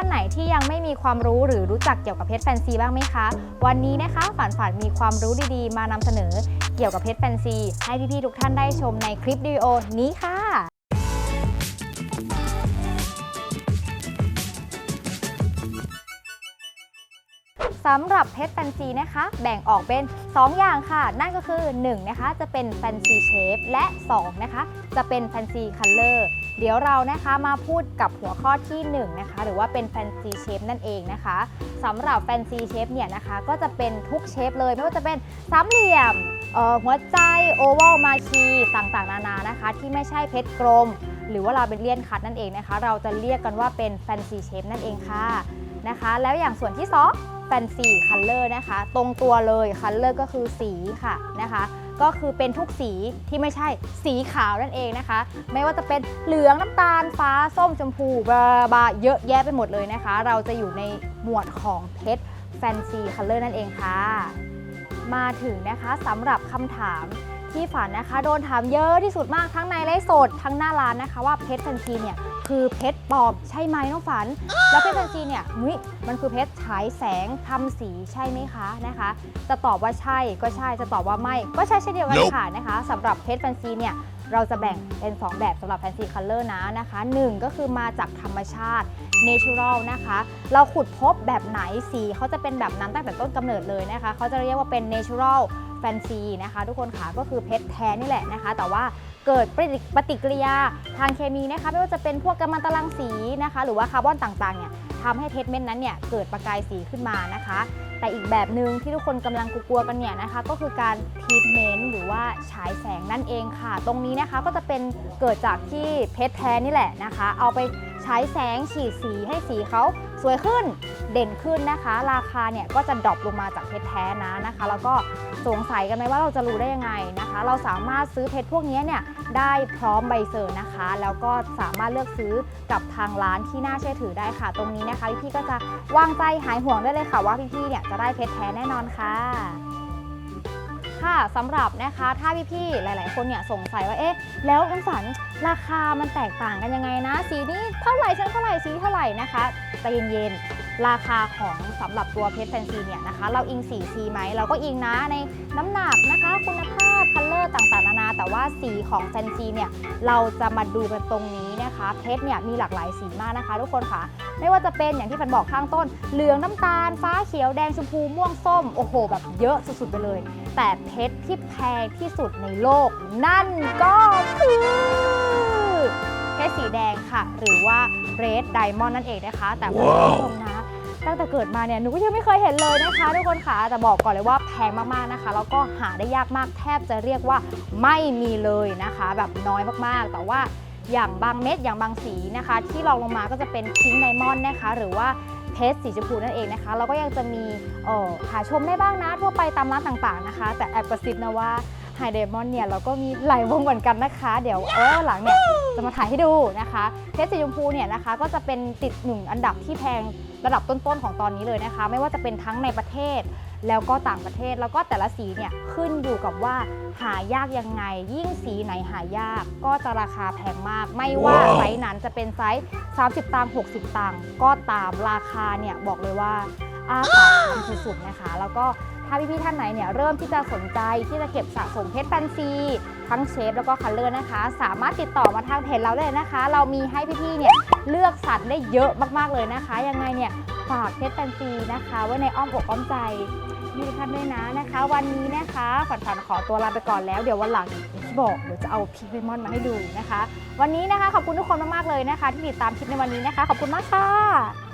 านไหนที่ยังไม่มีความรู้หรือรู้จักเกี่ยวกับเพชรแฟนซีบ้างไหมคะ วันนี้นะคะฝันฝันมีความรู้ดีๆ มานำเสนอเกี่ยวกับเพชรแฟนซี ให้พี่ๆทุกท่านได้ชมในคลิปวิดีโอนี้ค่ะสำหรับเพชรแฟนซีนะคะ แบ่งออกเป็น 2 อย่างค่ะ นั่นก็คือ 1 นะคะจะเป็นแฟนซีเชฟและ 2 นะคะ จะเป็นแฟนซีคัลเลอร์ เดี๋ยวเรานะคะมาพูดกับหัวข้อที่1นะคะหรือว่าเป็นแฟนซีเชฟนั่นเองนะคะสำหรับแฟนซีเชฟเนี่ยนะคะก็จะเป็นทุกเชฟเลยไม่ว่าจะเป็นสามเหลี่ยมหัวใจโอเวลมาคีต่างๆ นานานะคะ ที่ไม่ใช่เพชรกลม หรือว่าเราเป็นเลียนคัตนั่นเองนะคะ เราจะเรียกกันว่าเป็นแฟนซีเชฟนั่นเองค่ะนะคะ แล้วอย่างส่วนที่2แฟนซีคัลเลอร์นะคะ ตรงตัวเลยคัลเลอร์ก็คือสีค่ะนะคะ ก็คือเป็นทุกสีที่ไม่ใช่สีขาวนั่นเองนะคะ ไม่ว่าจะเป็นเหลืองน้ำตาลฟ้าส้มชมพูบาบาเยอะแยะไปหมดเลยนะคะ เราจะอยู่ในหมวดของเพชรแฟนซีคัลเลอร์นั่นเองค่ะ มาถึงนะคะสำหรับคำถามที่ฝันนะคะ โดนถามเยอะที่สุดมากทั้งในไลฟ์สดทั้งหน้าร้านนะคะว่าเพชรแฟนซีเนี่ย คือเพชรปลอมใช่ไหมน้องฝัน แล้วเพชรแฟนซีเนี่ยเฮ้ยมันคือเพชรฉายแสงทำสีใช่ไหมคะนะคะ จะตอบว่าใช่ก็ใช่จะตอบว่าไม่ก็ใช่เช่นเดียวกัน Nope ค่ะนะคะสำหรับเพชรแฟนซีเนี่ยเราจะแบ่งเป็น 2 แบบสำหรับแฟนซีคัลเลอร์นะนะคะ 1 ก็คือมาจากธรรมชาติ natural นะคะ เราขุดพบแบบไหนสีเขาจะเป็นแบบนั้นตั้งแต่ต้นกำเนิดเลยนะคะ เขาจะเรียกว่าเป็น natural fancy นะคะ ทุกคนค่ะก็คือเพชรแท้นี่แหละนะคะ แต่ว่า เกิดปฏิกิริยาทางเคมีนะคะไม่ว่าจะเป็นพวกกัมมันตรังสีนะคะ หรือว่าคาร์บอนต่างๆเนี่ยทำให้เพชรเม็ดนั้นเนี่ยเกิดประกายสีขึ้นมานะคะ แต่อีกแบบหนึ่งที่ทุกคนกำลังกลัวๆกันเนี่ยนะคะ ก็คือการทีทเมนต์หรือว่าฉายแสงนั่นเองค่ะ ตรงนี้นะคะก็จะเป็นเกิดจากที่เพชรแท้นี่แหละนะคะ เอาไปฉายแสงฉีดสีให้สีเขาสวยขึ้น เด่นขึ้นนะคะ ราคาเนี่ยก็จะดรอปลงมาจากเพชรแท้นะนะคะ แล้วก็สงสัยกันไหมว่าเราจะรู้ได้ยังไงนะคะ เราสามารถซื้อเพชรพวกนี้เนี่ยได้พร้อมใบเซอร์นะคะ แล้วก็สามารถเลือกซื้อกับทางร้านที่น่าเชื่อถือได้ค่ะ ตรงนี้นะคะพี่ๆก็จะวางใจหายห่วงได้เลยค่ะว่าพี่ๆเนี่ยจะได้เพชรแท้แน่นอนค่ะค่ะสำหรับนะคะถ้าพี่ๆหลาย ๆ คนเนี่ยสงสัยว่าเอ๊ะแล้วน้ำฝันราคามันแตกต่างกันยังไงนะ สีนี้เท่าไหร่ชั้นเท่าไหร่สีเท่าไหร่นะคะใจเย็นๆ ราคาของสำหรับตัวเพชรแฟนซีเนี่ยนะคะ เราอิงสีสีไหมเราก็อิงนะในน้ำหนักนะคะ คุณภาพคัลเลอร์ต่างๆนานา แต่ว่าสีของแฟนซีเนี่ยเราจะมาดูกันตรงนี้นะคะ เพชรเนี่ยมีหลากหลายสีมากนะคะ ทุกคนค่ะ ไม่ว่าจะเป็นอย่างที่ฟันบอกข้างต้น เหลืองน้ำตาล ฟ้าเขียวแดงชมพูม่วงส้มโอ้โห แบบเยอะสุดๆไปเลย แต่เพชรที่แพงที่สุดในโลก นั่นก็คือเพชรสีแดงค่ะ หรือว่า red diamond นั่นเองนะคะ แต่คุณผู้ชมนะ ตั้งแต่เกิดมาเนี่ยหนูก็ยังไม่เคยเห็นเลยนะคะทุกคนค่ะแต่บอกก่อนเลยว่าแพงมากๆนะคะ แล้วก็หาได้ยากมากแทบจะเรียกว่าไม่มีเลยนะคะ แบบน้อยมากๆ แต่ว่าอย่างบางเม็ดอย่างบางสีนะคะ ที่รองลงมาก็จะเป็นพิงค์ไดมอนด์นะคะ หรือว่าเพชรสีชมพูนั่นเองนะคะเราก็ยังจะมีเอ่อหาชมได้บ้างนะทั่วไปตามร้านต่างๆนะคะ แต่แอบกระซิบนะว่าไฮเดมอนเนี่ยเราก็มีหลายวงเหมือนกันนะคะ เดี๋ยวเออหลังเนี่ยจะมาถ่ายให้ดูนะคะเพชรสีชมพูเนี่ยนะคะก็จะเป็นติดหนึ่งอันดับที่แพง ระดับต้นๆของตอนนี้เลยนะคะ ไม่ว่าจะเป็นทั้งในประเทศ แล้วก็ต่างประเทศแล้วก็แต่ละสีเนี่ยขึ้นอยู่กับว่าหายากยังไง ยิ่งสีไหนหายาก ก็จะราคาแพงมาก ไม่ว่าว้าวไซส์นั้นจะเป็นไซส์30ตังค์60 ตังค์ก็ตามราคาเนี่ยบอกเลยว่าอ้าปากค้างสุดๆนะคะ แล้วก็ ถ้าพี่ๆท่านไหนเนี่ยเริ่มที่จะสนใจที่จะเก็บสะสมเพชรแฟนซี ทั้งเชฟแล้วก็คัลเลอร์นะคะ สามารถติดต่อมาทางเพจเราได้นะคะ เรามีให้พี่ๆเนี่ยเลือกสัตว์ได้เยอะมากๆเลยนะคะ ยังไงเนี่ยฝากเพชรแฟนซีนะคะไว้ในอ้อมอกอ้อมใจพี่ท่านด้วยนะนะคะ วันนี้นะคะฝันฝันขอตัวลาไปก่อนแล้วเดี๋ยววันหลังที่บอกเดี๋ยวจะเอาพิกเบมอนมาให้ดูนะคะ วันนี้นะคะขอบคุณทุกคนมากๆเลยนะคะ ที่ติดตามคลิปในวันนี้นะคะ ขอบคุณมากค่ะ